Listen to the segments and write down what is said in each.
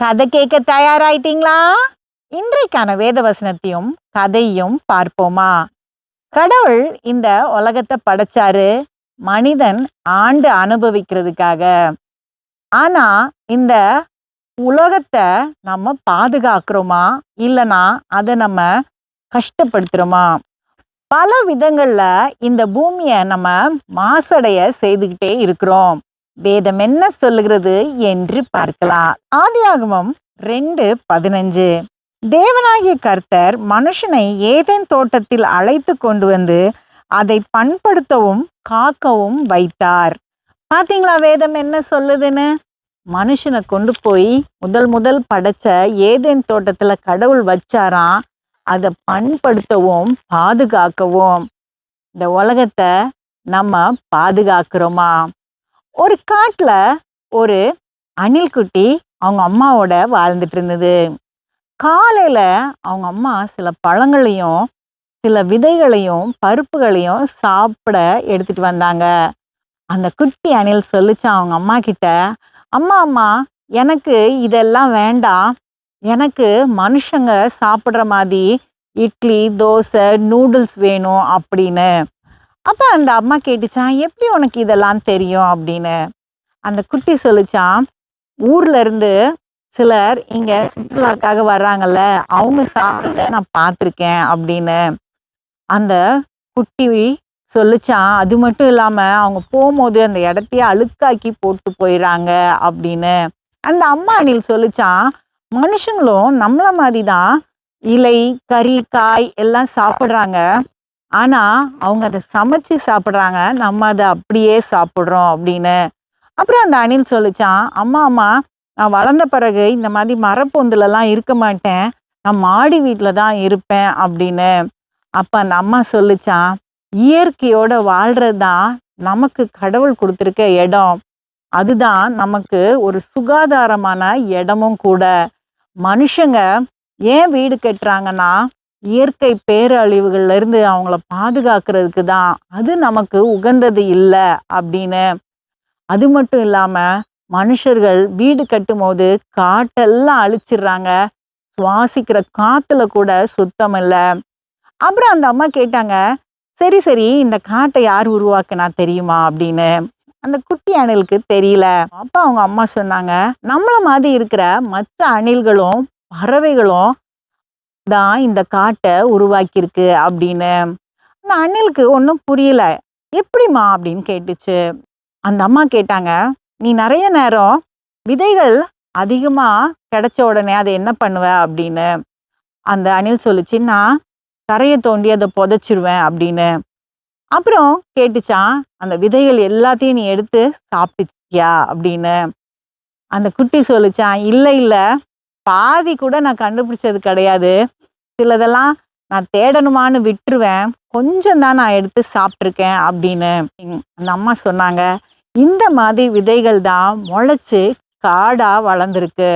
கதை கேட்க தயாராயிட்டீங்களா? இன்றைக்கான வேத வசனத்தையும் கதையும் பார்ப்போமா? கடவுள் இந்த உலகத்தை படைச்சாரு. மனிதன் ஆண்டு அனுபவிக்கிறதுக்காக. ஆனா இந்த உலகத்தை நம்ம பாதுகாக்கிறோமா? இல்லைனா அதை நம்ம கஷ்டப்படுத்துறோமா? பல விதங்கள்ல இந்த பூமியை நம்ம மாசடைய செய்துக்கிட்டே இருக்கிறோம். வேதம் என்ன சொல்லுகிறது என்று பார்க்கலாம். ஆதியாகமம் ரெண்டு பதினஞ்சு. தேவனாகிய கர்த்தர் மனுஷனை ஏதேன் தோட்டத்தில் அழைத்து கொண்டு வந்து அதை பண்படுத்தவும் காக்கவும் வைத்தார். பாத்தீங்களா வேதம் என்ன சொல்லுதுன்னு? மனுஷனை கொண்டு போய் முதல் முதல் படைச்ச ஏதேன் தோட்டத்துல கடவுள் வச்சாராம் அதை பண்படுத்தவும் பாதுகாக்கவும். இந்த உலகத்தை நம்ம பாதுகாக்கிறோமா? ஒரு காட்டில் ஒரு அணில் குட்டி அவங்க அம்மாவோட வாழ்ந்துட்டு இருந்தது. காலையில் அவங்க அம்மா சில பழங்களையும் சில விதைகளையும் பருப்புகளையும் சாப்பிட எடுத்துகிட்டு வந்தாங்க. அந்த குட்டி அணில் சொல்லிச்சான் அவங்க அம்மா கிட்ட அம்மா அம்மா எனக்கு இதெல்லாம் வேண்டாம். எனக்கு மனுஷங்க சாப்பிட்ற மாதிரி இட்லி தோசை நூடுல்ஸ் வேணும் அப்படின்னு. அப்போ அந்த அம்மா கேட்டுச்சான் எப்படி உனக்கு இதெல்லாம் தெரியும்? அப்படின்னு. அந்த குட்டி சொல்லிச்சான் ஊர்ல இருந்து சிலர் இங்க சுற்றுலாக்காக வர்றாங்கல்ல அவங்க சாப்பிட நான் பார்த்துருக்கேன் அப்படின்னு. அந்த குட்டி சொல்லிச்சான் அது மட்டும் இல்லாம அவங்க போகும்போது அந்த இடத்தையே அழுக்காக்கி போட்டு போயிடுறாங்க அப்படின்னு. அந்த அம்மா அணில் சொல்லிச்சான் மனுஷங்களும் நம்மள மாதிரி தான் இலை கறி காய் எல்லாம் சாப்பிட்றாங்க. ஆனால் அவங்க அதை சமைச்சு சாப்பிட்றாங்க நம்ம அதை அப்படியே சாப்பிட்றோம் அப்படின்னு. அப்புறம் அந்த அணில் சொல்லிச்சான் அம்மா அம்மா நான் வளர்ந்த பிறகு இந்த மாதிரி மரப்பொந்துலலாம் இருக்க மாட்டேன். நான் மாடி வீட்டில் தான் இருப்பேன் அப்படின்னு. அப்போ அந்த அம்மா சொல்லிச்சான் இயற்கையோட வாழ்கிறது தான் நமக்கு கடவுள் கொடுத்துருக்க இடம். அதுதான் நமக்கு ஒரு சுகாதாரமான இடமும் கூட. மனுஷங்க ஏன் வீடு கட்டுறாங்கன்னா இயற்கை பேரழிவுகள்ல இருந்து அவங்கள பாதுகாக்கிறதுக்கு தான் அது நமக்கு உகந்தது இல்லை அப்படின்னு. அது மட்டும் இல்லாம மனுஷர்கள் வீடு கட்டும் போது காட்டெல்லாம் அழிச்சிடுறாங்க. சுவாசிக்கிற காத்துல கூட சுத்தம் இல்லை. அப்புறம் அந்த அம்மா கேட்டாங்க சரி சரி இந்த காட்டை யார் உருவாக்குனா தெரியுமா? அப்படின்னு. அந்த குட்டி அணிலுக்கு தெரியல. அப்பா அவங்க அம்மா சொன்னாங்க நம்மள மாதிரி இருக்கிற மற்ற அணில்களும் பறவைகளும் தான் இந்த காட்டை உருவாக்கியிருக்கு அப்படின்னு. அந்த அணிலுக்கு ஒன்றும் புரியல. எப்படிம்மா அப்படின்னு கேட்டுச்சு. அந்த அம்மா கேட்டாங்க நீ நிறைய நேரம் விதைகள் அதிகமாக கிடைச்ச உடனே அதை என்ன பண்ணுவ? அப்படின்னு. அந்த அணில் சொல்லிச்சு நான் தரையை தோண்டி அதை புதைச்சிருவேன் அப்படின்னு. அப்புறம் கேட்டுச்சான் அந்த விதைகள் எல்லாத்தையும் நீ எடுத்து சாப்பிட்டுச்சியா அப்படின்னு. அந்த குட்டி சொல்லிச்சான் இல்லை இல்லை. பாதி கூட நான் கண்டுபிடிச்சது கிடையாது. சிலதெல்லாம் நான் தேடணுமான்னு விட்டுருவேன். கொஞ்சம் தான் நான் எடுத்து சாப்பிட்ருக்கேன் அப்படின்னு அந்த அம்மா சொன்னாங்க. இந்த மாதிரி விதைகள் தான் முளைச்சி காடாக வளர்ந்துருக்கு.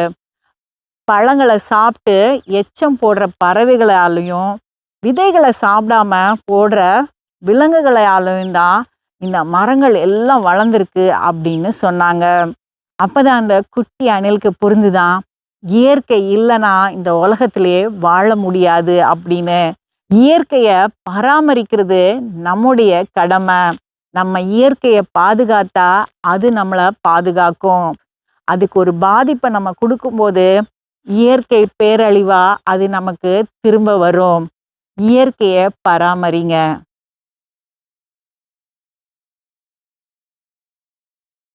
பழங்களை சாப்பிட்டு எச்சம் போடுற பறவைகளாலையும் விதைகளை சாப்பிடாம போடுற விலங்குகளாலையும் தான் இந்த மரங்கள் எல்லாம் வளர்ந்துருக்கு அப்படின்னு சொன்னாங்க. அப்பதான் அந்த குட்டி அணிலுக்கு புரிஞ்சுதான் இயற்கை இல்லைன்னா இந்த உலகத்திலே வாழ முடியாது அப்படின்னு இயற்கையை பராமரிக்கிறது நம்முடைய கடமை. நம்ம இயற்கையை பாதுகாத்தா அது நம்மளை பாதுகாக்கும். அதுக்கு ஒரு பாதிப்பை நம்ம கொடுக்கும்போது இயற்கை பேரழிவாக அது நமக்கு திரும்ப வரும். இயற்கையை பராமரிங்க.